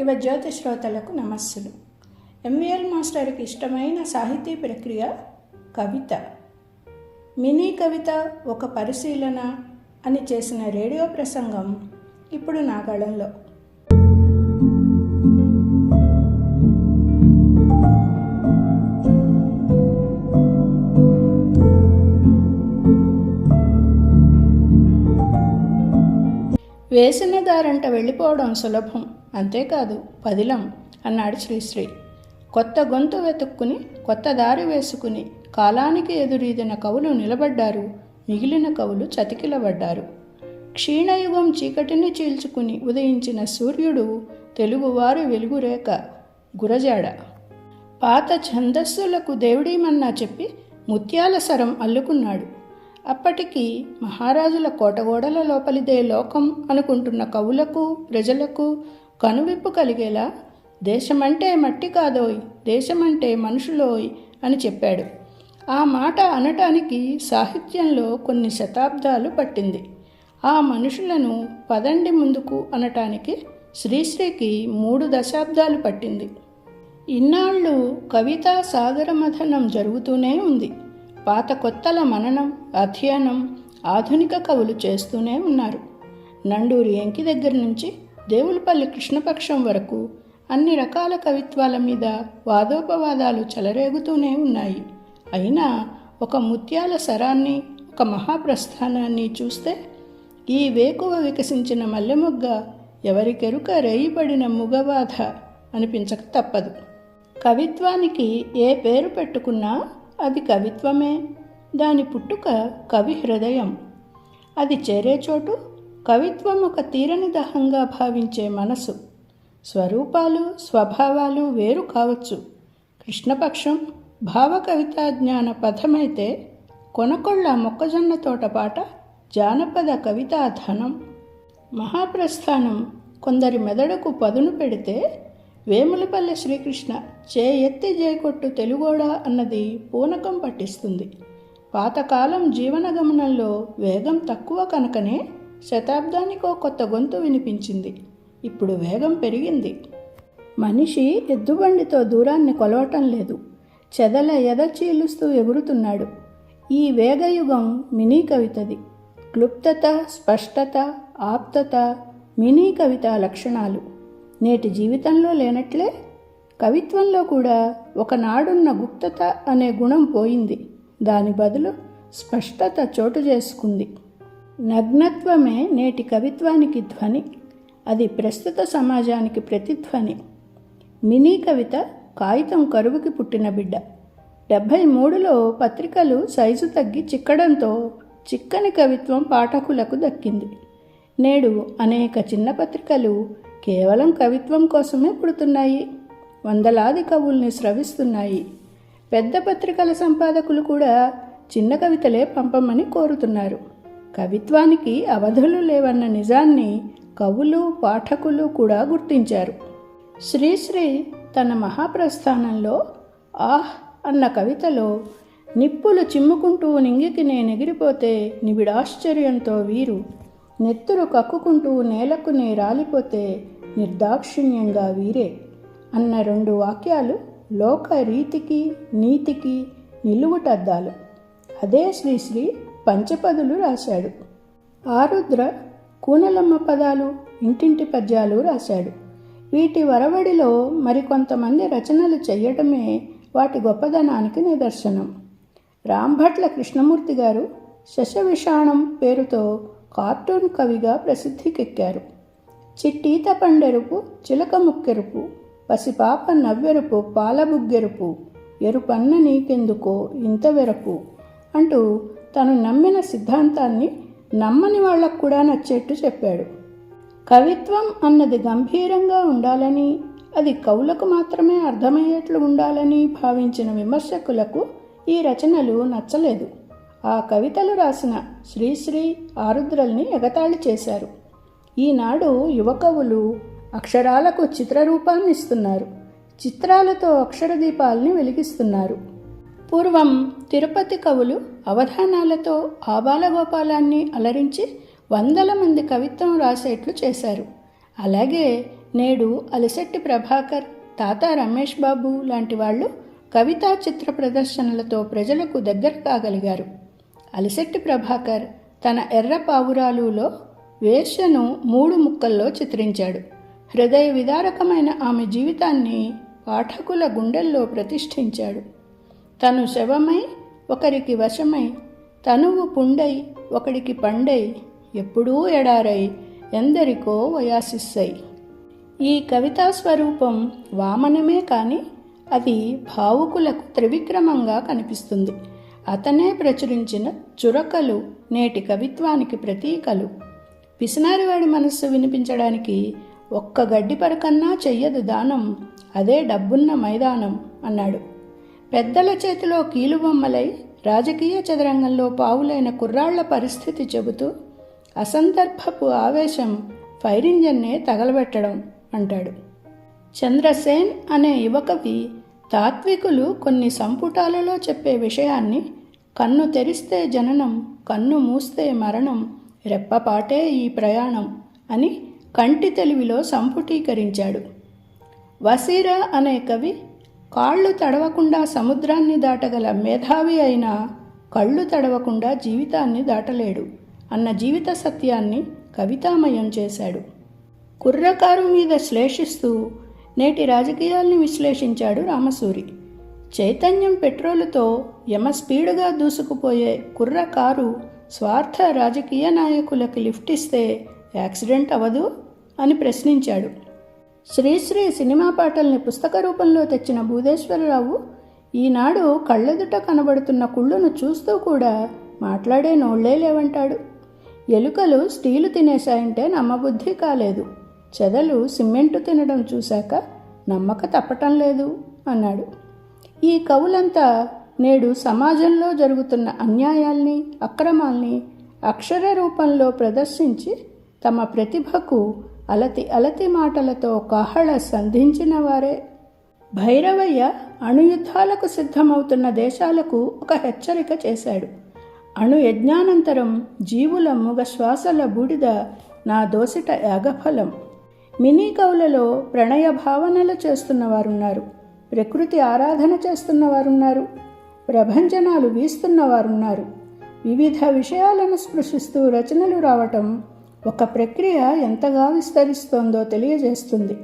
యువ జ్యోతి శ్రోతలకు నమస్సులు. ఎంవిఎల్ మాస్టర్కి ఇష్టమైన సాహితీ ప్రక్రియ కవిత. మినీ కవిత ఒక పరిశీలన అని చేసిన రేడియో ప్రసంగం ఇప్పుడు నా గళంలో వేసిన దారంట వెళ్ళిపోవడం సులభం. అంతేకాదు పదిలం అన్నాడు శ్రీశ్రీ. కొత్త గొంతు వెతుక్కుని కొత్త దారి వేసుకుని కాలానికి ఎదురీదిన కవులు నిలబడ్డారు. మిగిలిన కవులు చతికిలబడ్డారు. క్షీణయుగం చీకటిని చీల్చుకుని ఉదయించిన సూర్యుడు తెలుగువారు వెలుగురేక గురజాడ. పాత ఛందస్సులకు దేవుడేమన్నా చెప్పి ముత్యాల సరం అల్లుకున్నాడు. అప్పటికి మహారాజుల కోటగోడల లోపలిదే లోకం అనుకుంటున్న కవులకు ప్రజలకు కనువిప్పు కలిగేలా దేశమంటే మట్టి కాదోయ్ దేశమంటే మనుషులోయ్ అని చెప్పాడు. ఆ మాట అనటానికి సాహిత్యంలో కొన్ని శతాబ్దాలు పట్టింది. ఆ మనుషులను పదండి ముందుకు అనటానికి శ్రీశ్రీకి మూడు దశాబ్దాలు పట్టింది. ఇన్నాళ్ళు కవితా సాగర మథనం జరుగుతూనే ఉంది. పాత కొత్తల మననం అధ్యయనం ఆధునిక కవులు చేస్తూనే ఉన్నారు. నండూరి ఎంకి దగ్గర నుంచి దేవులపల్లి కృష్ణపక్షం వరకు అన్ని రకాల కవిత్వాల మీద వాదోపవాదాలు చెలరేగుతూనే ఉన్నాయి. అయినా ఒక ముత్యాల సరాన్ని ఒక మహాప్రస్థానాన్ని చూస్తే ఈ వేకువ వికసించిన మల్లెమొగ్గ ఎవరికెరుక రేయిబడిన ముగబాధ అనిపించక తప్పదు. కవిత్వానికి ఏ పేరు పెట్టుకున్నా అది కవిత్వమే. దాని పుట్టుక కవి హృదయం. అది చేరే చోటు కవిత్వం ఒక తీరని దహంగా భావించే మనసు. స్వరూపాలు స్వభావాలు వేరు కావచ్చు. కృష్ణపక్షం భావకవితాజ్ఞాన జ్ఞాన పథమైతే కొనకొళ్ళ మొక్కజొన్న తోటపాట జానపద కవితాధనం మహాప్రస్థానం కొందరి మెదడుకు పదును పెడితే వేములపల్లె శ్రీకృష్ణ చే ఎత్తి జయకొట్టు తెలుగోడా అన్నది పూనకం పట్టిస్తుంది. పాతకాలం జీవన గమనంలో వేగం తక్కువ కనుకనే శతాబ్దానికో కొత్త గొంతు వినిపించింది. ఇప్పుడు వేగం పెరిగింది. మనిషి ఎద్దుబండితో దూరాన్ని కొలవటం లేదు. చెదల ఎద చీలుస్తూ ఎగురుతున్నాడు. ఈ వేగయుగం మినీ కవితది. క్లుప్తత స్పష్టత ఆప్తత మినీ కవిత లక్షణాలు. నేటి జీవితంలో లేనట్లే కవిత్వంలో కూడా ఒకనాడున్న గుప్తత అనే గుణం పోయింది. దాని బదులు స్పష్టత చోటు చేసుకుంది. నగ్నత్వమే నేటి కవిత్వానికి ధ్వని అది ప్రస్తుత సమాజానికి ప్రతిధ్వని. మినీ కవిత కాగితం కరువుకి పుట్టిన బిడ్డ. డెబ్భై మూడులో పత్రికలు సైజు తగ్గి చిక్కడంతో చిక్కని కవిత్వం పాఠకులకు దక్కింది. నేడు అనేక చిన్న పత్రికలు కేవలం కవిత్వం కోసమే పుడుతున్నాయి. వందలాది కవుల్ని స్రవిస్తున్నాయి. పెద్ద పత్రికల సంపాదకులు కూడా చిన్న కవితలే పంపమని కోరుతున్నారు. కవిత్వానికి అవధులు లేవన్న నిజాన్ని కవులు పాఠకులు కూడా గుర్తించారు. శ్రీశ్రీ తన మహాప్రస్థానంలో ఆహ్ అన్న కవితలో నిప్పులు చిమ్ముకుంటూ నింగికి నేనెగిరిపోతే నిబిడాశ్చర్యంతో వీరు నెత్తురు కక్కుకుంటూ నేలకు నే రాలిపోతే నిర్దాక్షిణ్యంగా వీరే అన్న రెండు వాక్యాలు లోక రీతికి నీతికి నిలువుటద్దాలు. అదే శ్రీశ్రీ పంచపదులు రాశాడు. ఆరుద్ర కూనలమ్మ పదాలు ఇంటింటి పద్యాలు రాశాడు. వీటి వరవడిలో మరికొంతమంది రచనలు చేయటమే వాటి గొప్పదనానికి నిదర్శనం. రాంభట్ల కృష్ణమూర్తి గారు శశవిషాణం పేరుతో కార్టూన్ కవిగా ప్రసిద్ధికెక్కారు. చిట్టీత పండెరుపు చిలక ముక్కెరుపు పసిపాప నవ్వెరుపు పాలబుగ్గెరుపు ఎరుపన్న నీకెందుకో ఇంత వెరపు అంటూ తను నమ్మిన సిద్ధాంతాన్ని నమ్మని వాళ్ళకు కూడా నచ్చేట్టు చెప్పాడు. కవిత్వం అన్నది గంభీరంగా ఉండాలని అది కవులకు మాత్రమే అర్థమయ్యేట్లు ఉండాలని భావించిన విమర్శకులకు ఈ రచనలు నచ్చలేదు. ఆ కవితలు రాసిన శ్రీశ్రీ ఆరుద్రల్ని ఎగతాళి చేశారు. ఈనాడు యువకవులు అక్షరాలకు చిత్రరూపాన్ని ఇస్తున్నారు చిత్రాలతో అక్షరదీపాల్ని వెలిగిస్తున్నారు. పూర్వం తిరుపతి కవులు అవధానాలతో ఆబాలగోపాలాన్ని అలరించి వందల మంది కవిత్వం రాసేట్లు చేశారు. అలాగే నేడు అలిశెట్టి ప్రభాకర్ తాత రమేష్ బాబు లాంటి వాళ్ళు కవితా చిత్ర ప్రదర్శనలతో ప్రజలకు దగ్గర కాగలిగారు అలిశెట్టి ప్రభాకర్ తన ఎర్ర పావురాలులో వేశ్యను మూడు ముక్కల్లో చిత్రించాడు. హృదయ విదారకమైన ఆమె జీవితాన్ని పాఠకుల గుండెల్లో ప్రతిష్ఠించాడు. తను శవమై ఒకరికి వశమై తనువు పుండై ఒకడికి పండై ఎప్పుడూ ఎడారై ఎందరికో వయాసిస్సై ఈ కవితా స్వరూపం వామనమే కాని అది భావుకులకు త్రివిక్రమంగా కనిపిస్తుంది. అతనే ప్రచురించిన చురకలు నేటి కవిత్వానికి ప్రతీకలు. పిసినారివాడి మనస్సు వినిపించడానికి ఒక్క గడ్డి పరకన్నా చెయ్యదు దానం అదే డబ్బున్న మైదానం అన్నాడు. పెద్దల చేతిలో కీలుబొమ్మలై రాజకీయ చదరంగంలో పావులైన కుర్రాళ్ళ పరిస్థితి చెబుతూ అసందర్భపు ఆవేశం ఫైర్ ఇంజన్నే తగలబెట్టడం అంటాడు. చంద్రసేన్ అనే యువకవి తాత్వికులు కొన్ని సంపుటాలలో చెప్పే విషయాన్ని కన్ను తెరిస్తే జననం కన్ను మూస్తే మరణం రెప్పపాటే ఈ ప్రయాణం అని కంటి తెలివిలో సంపుటీకరించాడు. వసీరా అనే కవి కాళ్ళు తడవకుండా సముద్రాన్ని దాటగల మేధావి అయినా కళ్ళు తడవకుండా జీవితాన్ని దాటలేడు అన్న జీవిత సత్యాన్ని కవితామయం చేశాడు. కుర్రకారు మీద శ్లేషిస్తూ నేటి రాజకీయాల్ని విశ్లేషించాడు రామసూరి. చైతన్యం పెట్రోలుతో యమ స్పీడుగా దూసుకుపోయే కుర్ర కారు స్వార్థ రాజకీయ నాయకులకు లిఫ్ట్ ఇస్తే యాక్సిడెంట్ అవదు అని ప్రశ్నించాడు. శ్రీశ్రీ సినిమా పాటల్ని పుస్తక రూపంలో తెచ్చిన భూదేశ్వరరావు ఈనాడు కళ్ళెదుట కనబడుతున్న కుళ్ళును చూస్తూ కూడా మాట్లాడే నోళ్ళే లేవంటాడు. ఎలుకలు స్టీలు తినేశాయంటే నమ్మబుద్ధి కాలేదు. చెదలు సిమెంటు తినడం చూశాక నమ్మక తప్పటం లేదు అన్నాడు. ఈ కవులంతా నేడు సమాజంలో జరుగుతున్న అన్యాయాల్ని అక్రమాల్ని అక్షర రూపంలో ప్రదర్శించి తమ ప్రతిభకు అలతి అలతి మాటలతో కహళ సంధించిన వారే భైరవయ్య అణుయుద్ధాలకు సిద్ధమవుతున్న దేశాలకు ఒక హెచ్చరిక చేశాడు. అణు యజ్ఞానంతరం జీవుల ముగ శ్వాసల బూడిద నా దోసిట యాగఫలం. మినీ కవులలో ప్రణయ భావనలు చేస్తున్నవారున్నారు. ప్రకృతి ఆరాధన చేస్తున్నవారున్నారు. ప్రభంజనాలు వీస్తున్నవారున్నారు. వివిధ విషయాలను స్పృశిస్తూ రచనలు రావటం ఒక ప్రక్రియ ఎంతగా విస్తరిస్తోందో తెలియజేస్తుంది.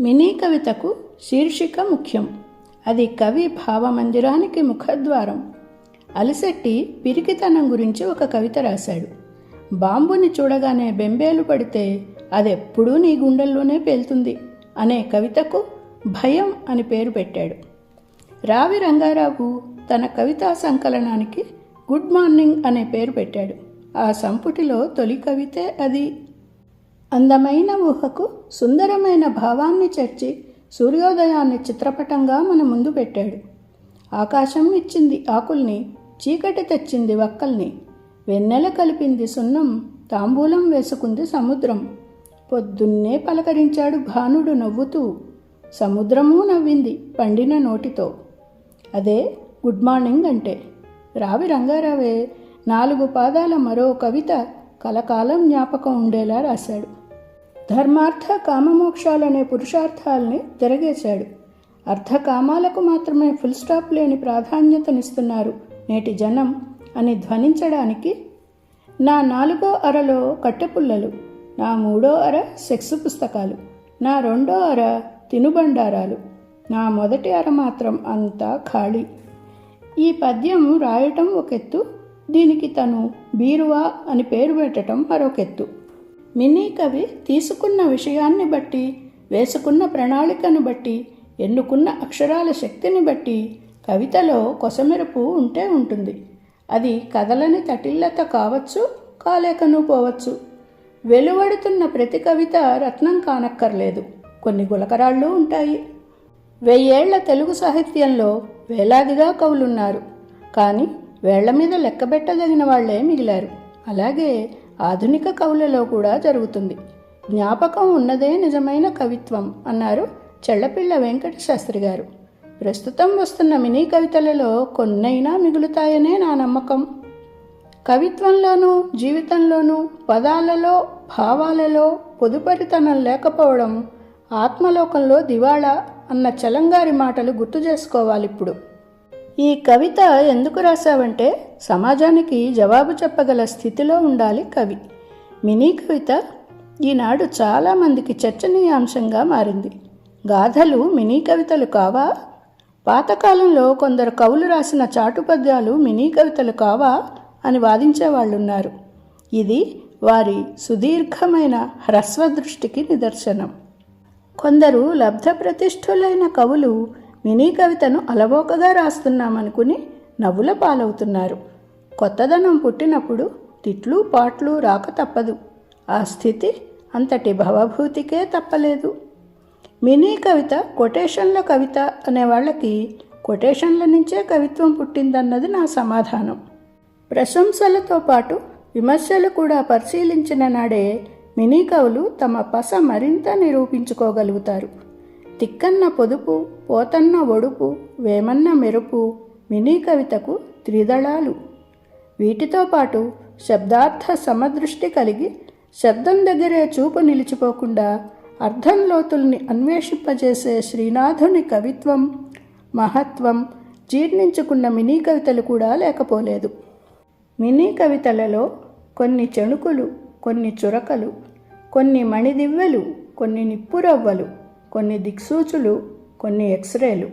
మినీ కవితకు శీర్షిక ముఖ్యం. అది కవి భావమందిరానికి ముఖద్వారం. అలిశెట్టి పిరికితనం గురించి ఒక కవిత రాశాడు. బాంబుని చూడగానే బెంబేలు పడితే అదెప్పుడూ నీ గుండెల్లోనే పేలుతుంది అనే కవితకు భయం అని పేరు పెట్టాడు. రావి రంగారావు తన కవితా సంకలనానికి గుడ్ మార్నింగ్ అనే పేరు పెట్టాడు. ఆ సంపుటిలో తొలి కవితే అది. అందమైన ఊహకు సుందరమైన భావాన్ని చేర్చి సూర్యోదయాన్ని చిత్రపటంగా మన ముందు పెట్టాడు. ఆకాశం ఇచ్చింది ఆకుల్ని చీకటి తెచ్చింది వక్కల్ని వెన్నెల కలిపింది సున్నం తాంబూలం వేసుకుంది సముద్రం. పొద్దున్నే పలకరించాడు భానుడు నవ్వుతూ సముద్రము నవ్వింది పండిన నోటితో. అదే గుడ్ మార్నింగ్ అంటే రావి రంగారావే నాలుగు పాదాల మరో కవిత కలకాలం జ్ఞాపకం ఉండేలా రాశాడు. ధర్మార్థ కామమోక్షాలనే పురుషార్థాల్ని తిరగేశాడు. అర్థకామాలకు మాత్రమే ఫుల్ స్టాప్ లేని ప్రాధాన్యతనిస్తున్నారు నేటి జనం అని ధ్వనించడానికి నా నాలుగో అరలో కట్టెపుల్లలు నా మూడో అర సెక్స్ పుస్తకాలు నా రెండో అర తినుబండారాలు నా మొదటి అర మాత్రం అంతా ఖాళీ. ఈ పద్యం రాయటం ఒక ఎత్తు దీనికి తను బీరువా అని పేరు పెట్టడం మరొకెత్తు. మినీ కవి తీసుకున్న విషయాన్ని బట్టి వేసుకున్న ప్రణాళికను బట్టి ఎన్నుకున్న అక్షరాల శక్తిని బట్టి కవితలో కొసమెరుపు ఉంటే ఉంటుంది. అది కథలని తటిల్లత కావచ్చు కాలేకను పోవచ్చు. వెలువడుతున్న ప్రతి కవిత రత్నం కానక్కర్లేదు. కొన్ని గులకరాళ్ళు ఉంటాయి. వెయ్యేళ్ళ తెలుగు సాహిత్యంలో వేలాదిగా కవులున్నారు. కానీ వేళ్ళ మీద లెక్కబెట్టదగిన వాళ్ళే మిగిలారు. అలాగే ఆధునిక కవులలో కూడా జరుగుతుంది. జ్ఞాపకం ఉన్నదే నిజమైన కవిత్వం అన్నారు చెళ్ళపిళ్ళ వెంకట శాస్త్రి గారు. ప్రస్తుతం వస్తున్న మినీ కవితలలో కొన్నైనా మిగులుతాయనే నా నమ్మకం. కవిత్వంలోనూ జీవితంలోనూ పదాలలో భావాలలో పొదుపరితనం లేకపోవడం ఆత్మలోకంలో దివాళా అన్న చలంగారి మాటలు గుర్తు చేసుకోవాలి ఇప్పుడు ఈ కవిత ఎందుకు రాశావంటే సమాజానికి జవాబు చెప్పగల స్థితిలో ఉండాలి కవి. మినీ కవిత ఈనాడు చాలామందికి చర్చనీయాంశంగా మారింది. గాథలు మినీ కవితలు కావా? పాతకాలంలో కొందరు కవులు రాసిన చాటుపద్యాలు మినీ కవితలు కావా అని వాదించేవాళ్ళున్నారు ఇది వారి సుదీర్ఘమైన హ్రస్వ దృష్టికి నిదర్శనం. కొందరు లబ్ధ ప్రతిష్ఠులైన కవులు మినీ కవితను అలవోకగా రాస్తున్నామనుకుని నవ్వుల పాలవుతున్నారు. కొత్తదనం పుట్టినప్పుడు తిట్లు పాట్లు రాక తప్పదు. ఆ స్థితి అంతటి భవభూతికే తప్పలేదు. మినీ కవిత కొటేషన్ల కవిత అనే వాళ్ళకి కొటేషన్ల నుంచే కవిత్వం పుట్టిందన్నది నా సమాధానం. ప్రశంసలతో పాటు విమర్శలు కూడా పరిశీలించిన నాడే మినీ కవులు తమ పస మరింత నిరూపించుకోగలుగుతారు. తిక్కన్న పొదుపు పోతన్న ఒడుపు వేమన్న మెరుపు మినీ కవితకు త్రిదళాలు. వీటితో పాటు శబ్దార్థ సమదృష్టి కలిగి శబ్దం దగ్గరే చూపు నిలిచిపోకుండా అర్థం లోతుల్ని అన్వేషింపజేసే శ్రీనాథుని కవిత్వం మహత్వం జీర్ణించుకున్న మినీ కవితలు కూడా లేకపోలేదు. మినీ కవితలలో కొన్ని చెణుకులు కొన్ని చురకలు కొన్ని మణిదివ్వెలు కొన్ని నిప్పురవ్వలు కొన్ని దిక్సూచులు కొన్ని ఎక్స్రేలు.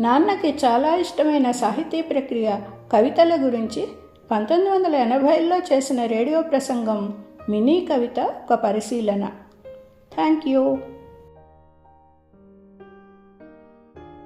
నాన్నకి చాలా ఇష్టమైన సాహితీ ప్రక్రియ కవితల గురించి పంతొమ్మిది వందల ఎనభైలో చేసిన రేడియో ప్రసంగం మినీ కవిత ఒక పరిశీలన. Thank you